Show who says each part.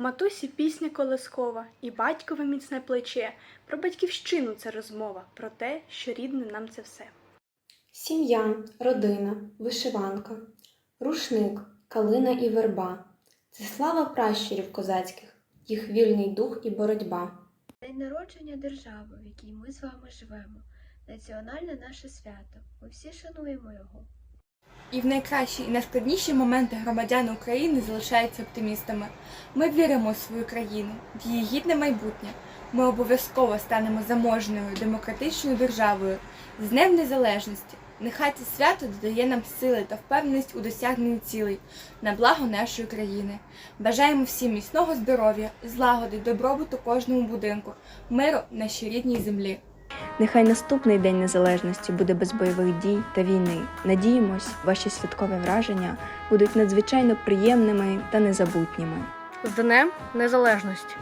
Speaker 1: Матусі пісня колискова і батькове міцне плече. Про батьківщину це розмова, про те, що рідне нам це все.
Speaker 2: Сім'я, родина, вишиванка, рушник, калина і верба. Це слава пращурів козацьких, їх вільний дух і боротьба.
Speaker 3: День народження держави, в якій ми з вами живемо, національне наше свято. Ми всі шануємо його.
Speaker 4: І в найкращі і найскладніші моменти громадяни України залишаються оптимістами. Ми віримо у свою країну, в її гідне майбутнє. Ми обов'язково станемо заможною демократичною державою з Днем Незалежності. Нехай це свято додає нам сили та впевненість у досягненні цілей на благо нашої країни. Бажаємо всім міцного здоров'я, злагоди, добробуту кожному будинку, миру нашій рідній землі.
Speaker 5: Нехай наступний день незалежності буде без бойових дій та війни. Надіємось, ваші святкові враження будуть надзвичайно приємними та незабутніми.
Speaker 6: З Днем Незалежності!